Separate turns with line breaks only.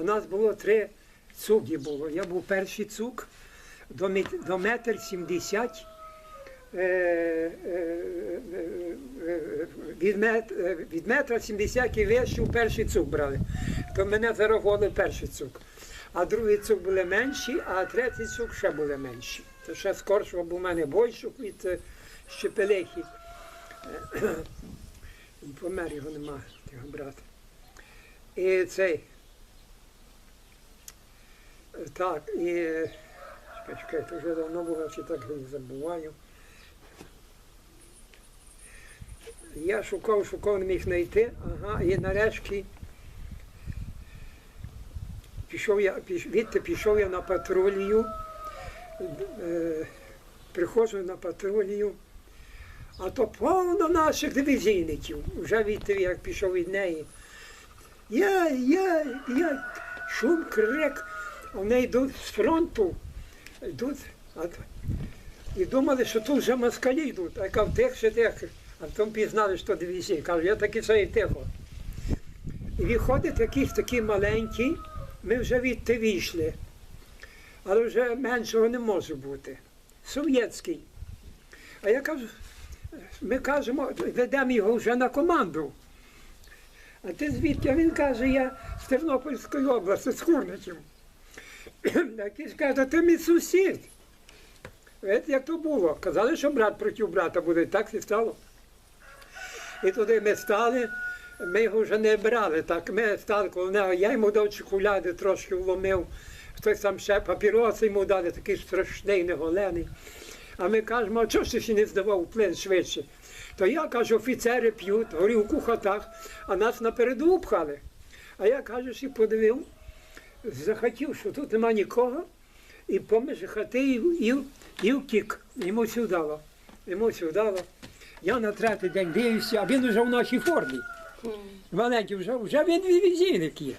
А нас було три цуги було. Я був перший цуг до, метр сімдесят. Е, е, е, від, мет, від метра 70 і вище перший цуг брали. То мене зарахували перший цуг. А другий цуг були менші, а третій цуг ще були менші. То ще скорше був у мене бойчук від Щепелехи. Е, Помер його нема, його брата. І цей. Так, і. е, Чекай, чекай, то вже давно було, чи так не забуваю. Я шукав, шукав, не міг знайти, ага, і нарешті пішов я, піш, відти пішов я на патрулію, е, приходжу на патрулію, а то повно наших дивізійників. Вже відти, як пішов від неї. Я, я, я, шум, крик, вони йдуть з фронту, йдуть, і думали, що тут вже москалі йдуть. А я кажу, тихше, тихше. А потім пізнали, що дивізії. Кажу, я таки це і тихо. І виходить якийсь такий маленький, ми вже відти вийшли. Але вже меншого не може бути. Совєтський. А я кажу, ми кажемо, ведемо його вже на команду. А ти звідки? А він каже, я з Тернопільської області, з Курників. Якийсь каже, ти мій сусід. Знаєте, як то було? Казали, що брат проти брата буде, так і стало. І туди ми стали, ми його вже не брали. Так, ми стали коло нього, я йому дав чоколяди, трошки вломив, хтось там ще папіроси йому дали, такий страшний, неголений. А ми кажемо, а чого ж ти ще не здавав у плен швидше? То я кажу, офіцери п'ють, горілку в хатах, а нас напереду пхали. А я кажу, і подивив, захотів, що тут нема нікого, і поміж хати і, і, і втік. Йому сюди вдало. Йому дало. Я на третій день дивився, а він вже в нашій формі. Маленький вже, вже він візійник є.